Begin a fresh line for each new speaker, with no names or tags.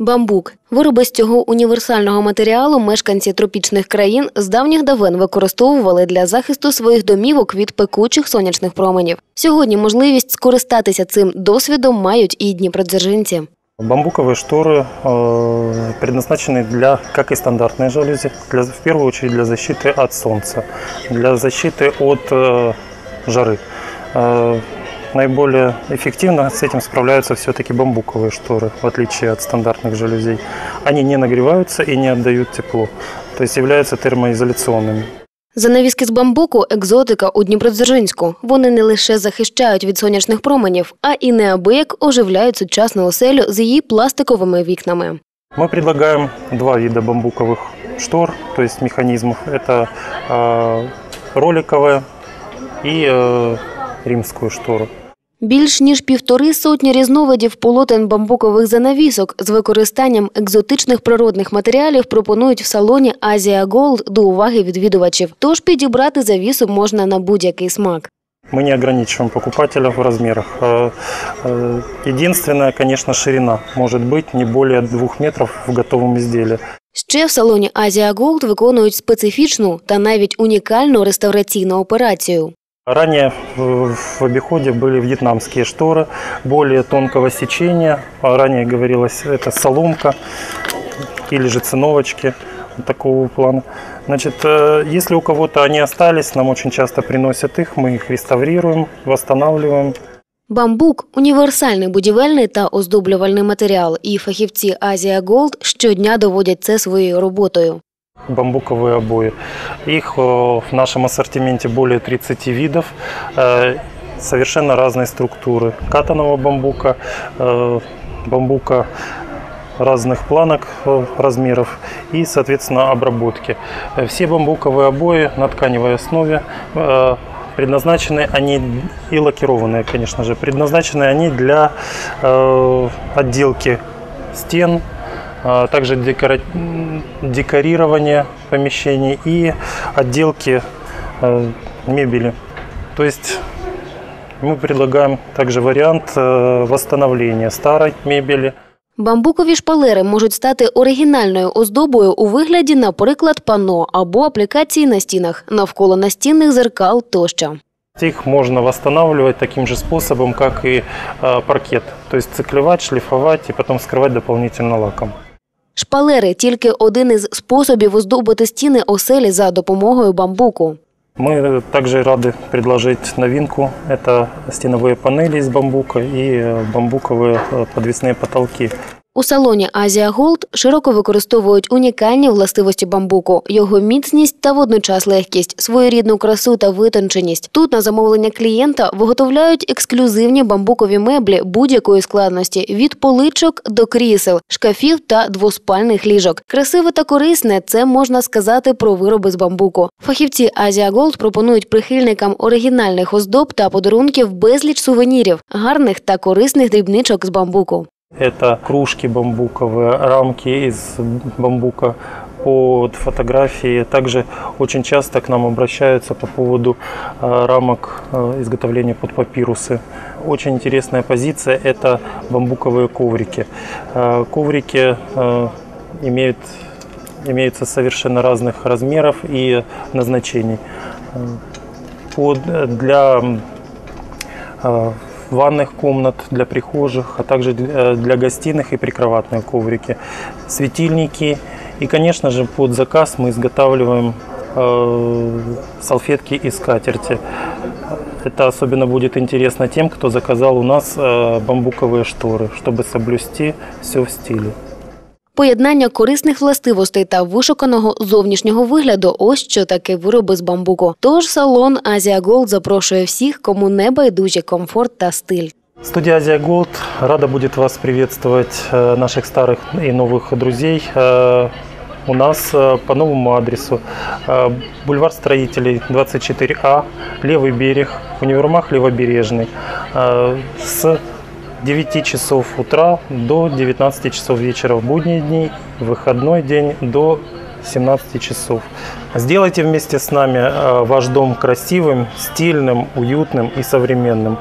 Бамбук вироби з цього універсального матеріалу мешканці тропічних країн з давніх давен використовували для захисту своїх домівок від пекучих сонячних променів. Сьогодні можливість скористатися цим досвідом мають і дніпродзержинці.
Бамбуковые шторы э, предназначены для, как и стандартные жалюзи, для, в первую очередь для защиты от солнца, для защиты от э, жары. Э, наиболее эффективно с этим справляются все-таки бамбуковые шторы, в отличие от стандартных жалюзей. Они не нагреваются и не отдают тепло, то есть являются термоизоляционными.
Занавіски з бамбуку екзотика у Дніпродзержинську. Вони не лише захищають від сонячних променів, а і неабияк оживляють сучасну оселю з її пластиковими вікнами.
Мы предлагаем два вида бамбуковых штор, то есть механизмов. Это э, роликовая и э, римскую штору.
Більш ніж півтори сотні різновидів полотен бамбукових занавісок з використанням екзотичних природних матеріалів пропонують в салоні Азія Голд до уваги відвідувачів. Тож підібрати завісу можна на будь-який смак.
Мы не ограничиваем покупателя в размерах. Э, э, Единственная, конечно, ширина может быть не более двух метров в готовом изделии.
Ще в салоні Азія Голд виконують специфічну та навіть унікальну реставраційну операцію.
Ранее в в обиходе были вьетнамские шторы более тонкого сечения. А Ранее говорилось, это соломка или же циновочки вот такого плана. Значит, э, если у кого-то они остались, нам очень часто приносят их, мы их реставрируем, восстанавливаем.
Бамбук універсальний будівельний та оздоблювальний матеріал, і фахівці Азія Голд щодня доводять це своєю роботою.
бамбуковые обои. Их э, в нашем ассортименте более 30 видов, э, совершенно разной структуры. Катаного бамбука, э, бамбука разных планок, размеров и, соответственно, обработки. Все бамбуковые обои на тканевой основе предназначены они и лакированные, конечно же, предназначены они для отделки стен, также декора- м, декорирования помещений и отделки э, мебели. То есть мы предлагаем также вариант э, восстановления старой мебели.
Бамбукові шпалери можуть стати оригінальною оздобою у вигляді, наприклад, пано або аплікації на стінах, навколо настінних зеркал тощо.
Их можно восстанавливать таким же способом, как и э, паркет. То есть циклевать, шлифовать и потом скрывать дополнительно лаком.
Шпалери тільки один із способів оздобити стіни оселі за допомогою бамбуку.
Мы также рады предложить новинку. Это стеновые панели из бамбука и э, бамбуковые э, подвесные потолки.
У салоні Азія Голд широко використовують унікальні властивості бамбуку, його міцність та водночас легкість, своєрідну красу та витонченість. Тут на замовлення клієнта виготовляють ексклюзивні бамбукові меблі будь-якої складності від поличок до крісел, шкафів та двоспальних ліжок. Красиве та корисне це можна сказати про вироби з бамбуку. Фахівці Азія Голд пропонують прихильникам оригінальних оздоб та подарунків безліч сувенірів, гарних та корисних дрібничок з бамбуку.
Это кружки бамбуковые, рамки из бамбука под фотографии. Также очень часто к нам обращаются по поводу э, рамок э, изготовления под папирусы. Очень интересная позиция – это бамбуковые коврики. Э, Коврики имеют, имеются совершенно разных размеров и назначений. Под, для ванных комнат, для прихожих, а также для, для гостиных и прикроватные коврики, светильники. И, конечно же, под заказ мы изготавливаем э, салфетки и скатерти. Это особенно будет интересно тем, кто заказал у нас э, бамбуковые шторы, чтобы соблюсти все в стиле.
Поєднання корисних властивостей та вишуканого зовнішнього вигляду ось що таке вироби з бамбуку. Тож салон Азія Голд запрошує всіх, кому не байдужі комфорт та стиль.
Студия Азия Голд рада будет вас приветствовать, э, наших старых и новых друзей. э, У нас э, по новому адресу. Э, Бульвар строителей 24А, левый берег, универмаг Левобережный. Э, С 9 часов утра до 19 часов вечера в будние дни, выходной день до 17 часов. Сделайте вместе с нами э, ваш дом красивым, стильным, уютным и современным.